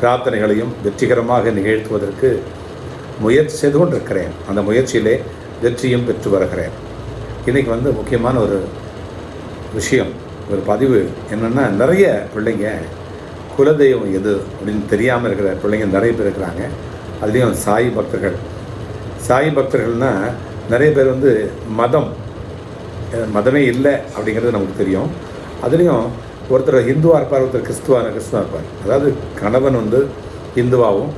பிரார்த்தனைகளையும் வெற்றிகரமாக நிகழ்த்துவதற்கு முயற்சி செய்து கொண்டிருக்கிறேன் அந்த முயற்சியிலே வெற்றியும் பெற்று வருகிறேன். இன்றைக்கி வந்து முக்கியமான ஒரு விஷயம் ஒரு பதிவு என்னென்னா நிறைய பிள்ளைங்க குலதெய்வம் எது அப்படின்னு தெரியாமல் இருக்கிற பிள்ளைங்க நிறைய பேர் இருக்கிறாங்க. அதுலேயும் சாய் பக்தர்கள். சாய் பக்தர்கள்னால் நிறைய பேர் வந்து மதம் மதமே இல்லை அப்படிங்கிறது நமக்கு தெரியும். அதுலேயும் ஒருத்தர் ஹிந்துவாக இருப்பார் ஒருத்தர் கிறிஸ்துவான கிறிஸ்துவாக இருப்பார் அதாவது கணவன் வந்து இந்துவாகவும்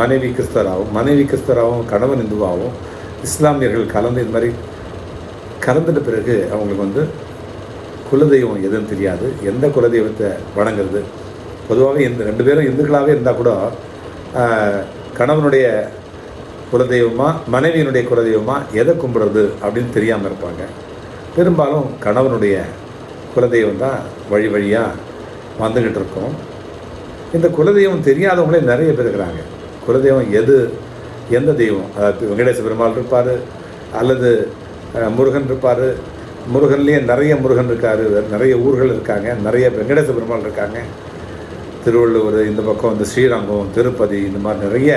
மனைவி கிறிஸ்தராகவும் மனைவி கிறிஸ்தவராகவும் கணவன் இந்துவாகவும் இஸ்லாமியர்கள் கலந்து இந்த மாதிரி கலந்துட்ட பிறகு அவங்களுக்கு வந்து குலதெய்வம் எதுன்னு தெரியாது. எந்த குலதெய்வத்தை வணங்குறது? பொதுவாக இந்த ரெண்டு பேரும் இந்துக்களாகவே இருந்தால் கூட கணவனுடைய குலதெய்வமா மனைவியினுடைய குலதெய்வமா எதை கும்பிட்றது அப்படின்னு தெரியாமல் இருப்பாங்க. பெரும்பாலும் கணவனுடைய குலதெய்வம் தான் வழி வழியாக வந்துக்கிட்டு இருக்கோம். இந்த குலதெய்வம் தெரியாதவங்களே நிறைய பேர் இருக்கிறாங்க. குலதெய்வம் எது? எந்த தெய்வம்? அதாவது வெங்கடேச பெருமாள் இருப்பார் அல்லது முருகன் இருப்பார். முருகன்லேயே நிறைய முருகன் இருக்கார் நிறைய ஊர்கள் இருக்காங்க நிறைய வெங்கடேச பெருமாள் இருக்காங்க. திருவள்ளுவர் இந்த பக்கம் இந்த ஸ்ரீரங்கம் திருப்பதி இந்த மாதிரி நிறைய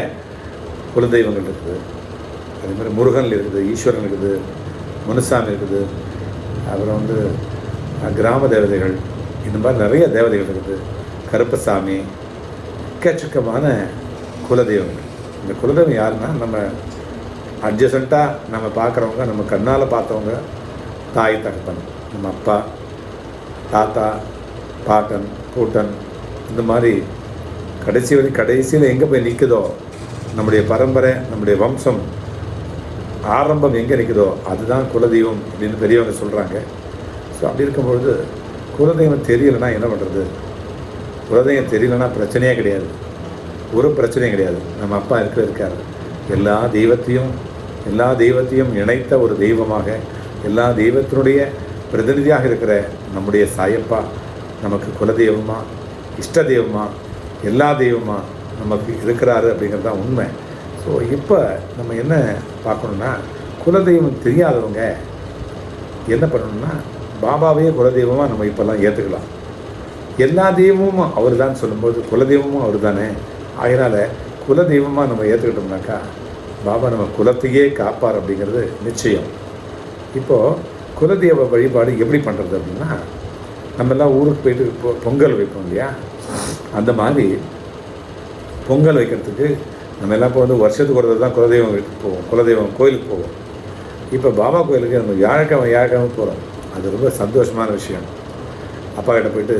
குலதெய்வங்கள் இருக்குது. அதே மாதிரி முருகன் இருக்குது ஈஸ்வரன் இருக்குது முனுசாமி இருக்குது. அப்புறம் வந்து கிராம தேவதைகள் இந்த மாதிரி நிறைய தேவதைகள் இருக்குது. கருப்பசாமி எக்கச்சக்கமான குலதெய்வங்கள். இந்த குலதெய்வம் யாருன்னா நம்ம அட்ஜசண்ட்டாக நம்ம பார்க்குறவங்க நம்ம கண்ணால் பார்த்தவங்க தாய் தகப்பன் நம்ம அப்பா தாத்தா பாட்டன் கூட்டன் இந்த மாதிரி கடைசி வரை கடைசியில் எங்கே போய் நிற்குதோ நம்முடைய பரம்பரை நம்முடைய வம்சம் ஆரம்பம் எங்கே நிற்குதோ அதுதான் குலதெய்வம் அப்படின்னு பெரியவங்க சொல்கிறாங்க ஸோ அப்படி இருக்கும்பொழுது குலதெய்வம் தெரியலைன்னா என்ன பண்ணுறது குலதெய்வம் தெரியலன்னா பிரச்சனையே கிடையாது. ஒரு பிரச்சனையும் கிடையாது. நம்ம அப்பா இருக்க இருக்கார். எல்லா தெய்வத்தையும் எல்லா தெய்வத்தையும் இணைத்த ஒரு தெய்வமாக எல்லா தெய்வத்தினுடைய பிரதிநிதியாக இருக்கிற நம்முடைய சாயப்பா நமக்கு குலதெய்வமா இஷ்ட தெய்வமா எல்லா தெய்வமா நமக்கு இருக்கிறாரு அப்படிங்கிறது தான் உண்மை. ஸோ இப்போ நம்ம என்ன பார்க்கணுன்னா குலதெய்வம் தெரியாதவங்க என்ன பண்ணணும்னா பாபாவையே குலதெய்வமாக நம்ம இப்போல்லாம் ஏற்றுக்கலாம் எல்லா தெய்வமும் அவர் தான் சொல்லும்போது குலதெய்வமும் அவர் தானே அதனால் குலதெய்வமாக நம்ம ஏற்றுக்கிட்டோம்னாக்கா பாபா நம்ம குலத்தையே காப்பார் அப்படிங்கிறது நிச்சயம். இப்போது குலதெய்வ வழிபாடு எப்படி பண்ணுறது அப்படின்னா நம்ம எல்லாம் ஊருக்கு போயிட்டு பொ- பொங்கல் வைப்போம் இல்லையா? அந்த மாதிரி பொங்கல் வைக்கிறதுக்கு நம்ம எல்லாம் இப்போ வந்து வருஷத்துக்கு ஒரு தான் குலதெய்வம் வீட்டுக்கு போவோம். குலதெய்வம் கோயிலுக்கு போவோம். இப்போ பாபா கோயிலுக்கு நம்ம வியாழக்கிழமை வியாழக்கிழமை போகிறோம் அது ரொம்ப சந்தோஷமான விஷயம். அப்பா கிட்ட போயிட்டு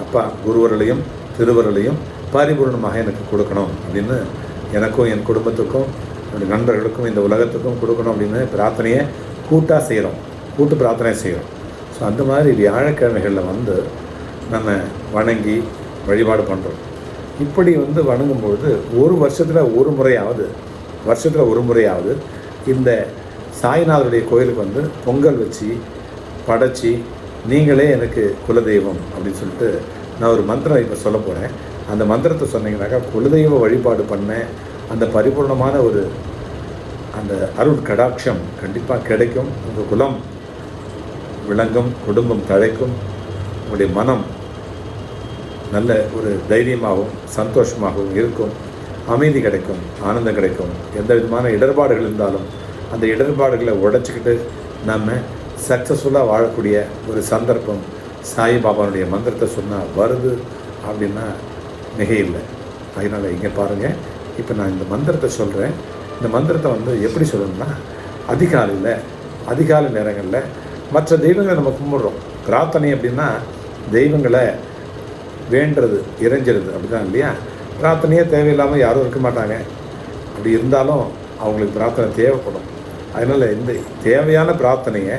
அப்பா குருவரலையும் திருவரலையும் பரிபூர்ணமாக எனக்கு கொடுக்கணும் அப்படின்னு எனக்கும் என் குடும்பத்துக்கும் என்னுடைய நண்பர்களுக்கும் இந்த உலகத்துக்கும் கொடுக்கணும் அப்படின்னு பிரார்த்தனையை கூட்டாக செய்கிறோம் கூட்டு பிரார்த்தனை செய்கிறோம் ஸோ அந்த மாதிரி வியாழக்கிழமைகளில் வந்து நம்ம வணங்கி வழிபாடு பண்ணுறோம் இப்படி வந்து வணங்கும்பொழுது ஒரு வருஷத்தில் ஒரு முறையாவது வருஷத்தில் ஒரு முறையாவது இந்த சாய்நாதருடைய கோயிலுக்கு வந்து பொங்கல் வச்சு படைச்சி நீங்களே எனக்கு குலதெய்வம் அப்படின்னு சொல்லிட்டு நான் ஒரு மந்திரம் இப்போ சொல்ல போகிறேன் அந்த மந்திரத்தை சொன்னீங்கன்னாக்கா குலதெய்வ வழிபாடு பண்ண அந்த பரிபூர்ணமான ஒரு அந்த அருள் கடாட்சம் கண்டிப்பாக கிடைக்கும். உங்கள் குலம் விளங்கும் குடும்பம் தழைக்கும் உங்களுடைய மனம் நல்ல ஒரு தைரியமாகவும் சந்தோஷமாகவும் இருக்கும். அமைதி கிடைக்கும் ஆனந்தம் கிடைக்கும். எந்த விதமான இடர்பாடுகள் இருந்தாலும் அந்த இடர்பாடுகளை உடைச்சிக்கிட்டு நம்ம சக்ஸஸ்ஃபுல்லாக வாழக்கூடிய ஒரு சந்தர்ப்பம் சாய்பாபாவுடைய மந்திரத்தை சொன்னால் வருது அப்படின்னா மிகையில்லை. அதனால் இங்கே பாருங்கள் இப்போ நான் இந்த மந்திரத்தை சொல்கிறேன் இந்த மந்திரத்தை வந்து எப்படி சொல்லணும்னா அதிகாலையில் அதிகாலை நேரங்களில் மற்ற தெய்வங்களை நம்ம கும்பிட்றோம். பிரார்த்தனை அப்படின்னா தெய்வங்களை வேண்டுறது இறைஞ்சிறது அப்படிதான் இல்லையா? பிரார்த்தனையே தேவையில்லாமல் யாரும் இருக்க மாட்டாங்க. அப்படி இருந்தாலும் அவங்களுக்கு பிரார்த்தனை தேவைப்படும். அதனால் இந்த தேவையான பிரார்த்தனையை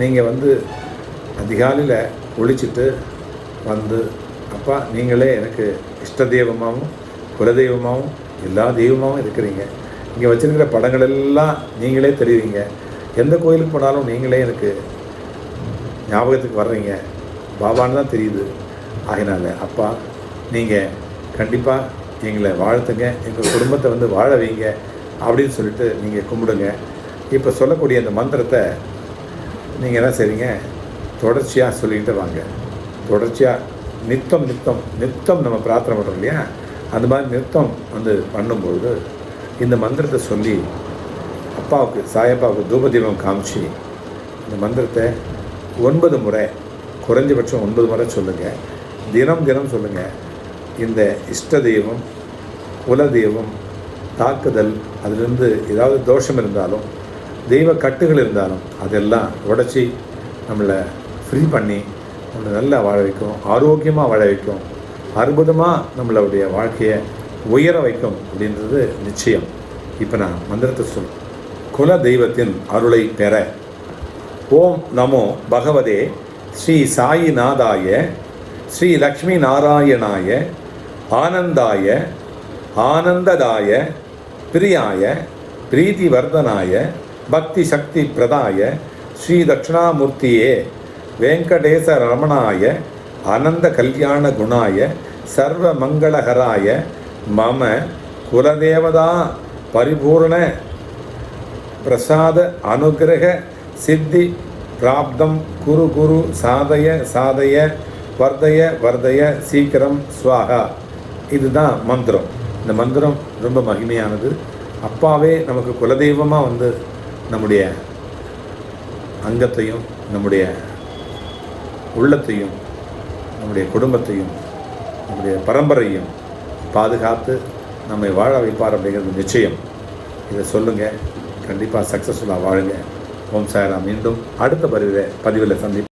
நீங்கள் வந்து அதிகாலையில் ஒழிச்சிட்டு வந்து அப்பா நீங்களே எனக்கு இஷ்ட தெய்வமாகவும் குலதெய்வமாகவும் எல்லா தெய்வமாகவும் இருக்கிறீங்க. இங்கே வச்சுருக்கிற படங்கள் எல்லாம் நீங்களே தெரியுவீங்க எந்த கோயிலுக்கு போனாலும் நீங்களே எனக்கு ஞாபகத்துக்கு வர்றீங்க. பாபான்னு தான் தெரியுது. ஆகினால அப்பா நீங்கள் கண்டிப்பாக எங்களை வாழ்த்துங்க. எங்கள் குடும்பத்தை வந்து வாழ வைங்க. அப்படின்னு சொல்லிட்டு நீங்கள் கும்பிடுங்க. இப்போ சொல்லக்கூடிய அந்த மந்திரத்தை நீங்கள் என்ன செய்வீங்க தொடர்ச்சியாக சொல்லிக்கிட்டு வாங்க. தொடர்ச்சியாக நித்தம் நித்தம் நித்தம் நம்ம பிரார்த்தனை பண்ணுறோம் இல்லையா? அந்த மாதிரி நித்தம் வந்து பண்ணும்பொழுது இந்த மந்திரத்தை சொல்லி அப்பாவுக்கு சாயப்பாவுக்கு தூபதீபம் காமிச்சு இந்த மந்திரத்தை ஒன்பது முறை குறைஞ்சபட்சம் ஒன்பது முறை சொல்லுங்கள் தினம் தினம் சொல்லுங்கள் இந்த இஷ்ட தெய்வம் குல தெய்வம் தாக்குதல் அதிலிருந்து ஏதாவது தோஷம் இருந்தாலும் தெய்வ கட்டுகள் இருந்தாலும் அதெல்லாம் உடச்சி நம்மளை ஃப்ரீ பண்ணி நம்மளை நல்லா வாழ வைக்கும் ஆரோக்கியமாக வாழ வைக்கும் அற்புதமாக நம்மளுடைய வாழ்க்கையை உயர வைக்கும் அப்படின்றது நிச்சயம். இப்போ நான் மந்திரத்தை சொல் குல தெய்வத்தின் அருளை பெற. ஓம் நமோ பகவதே. ஸ்ரீ சாயிநாதாய. ஸ்ரீ லக்ஷ்மி நாராயணாய ஆனந்தாய. ஆனந்ததாய. பிரியாய. பிரீதிவர்தனாய பக்தி சக்தி பிரதாய ஸ்ரீ தட்சிணாமூர்த்தியே வெங்கடேச ரமணாய அனந்த கல்யாண குணாய சர்வ மங்களகராய மம குலதேவதா பரிபூர்ண பிரசாத அனுகிரக சித்தி பிராப்தம் குரு குரு சாதய சாதய வர்தய வர்தய சீக்கிரம் ஸ்வாகா இதுதான் மந்திரம். இந்த மந்திரம் ரொம்ப மகிமையானது. அப்பாவே நமக்கு குலதெய்வமாக வந்து நம்முடைய அங்கத்தையும் நம்முடைய உள்ளத்தையும் நம்முடைய குடும்பத்தையும் நம்முடைய பரம்பரையும் பாதுகாத்து நம்மை வாழ வைப்பார் அப்படிங்கிறது நிச்சயம். இதை சொல்லுங்கள் கண்டிப்பாக சக்ஸஸ்ஃபுல்லாக வாழுங்க. ஓம் சாயரா மீண்டும் அடுத்த பதிவில் பதிவில் சந்திப்போம்.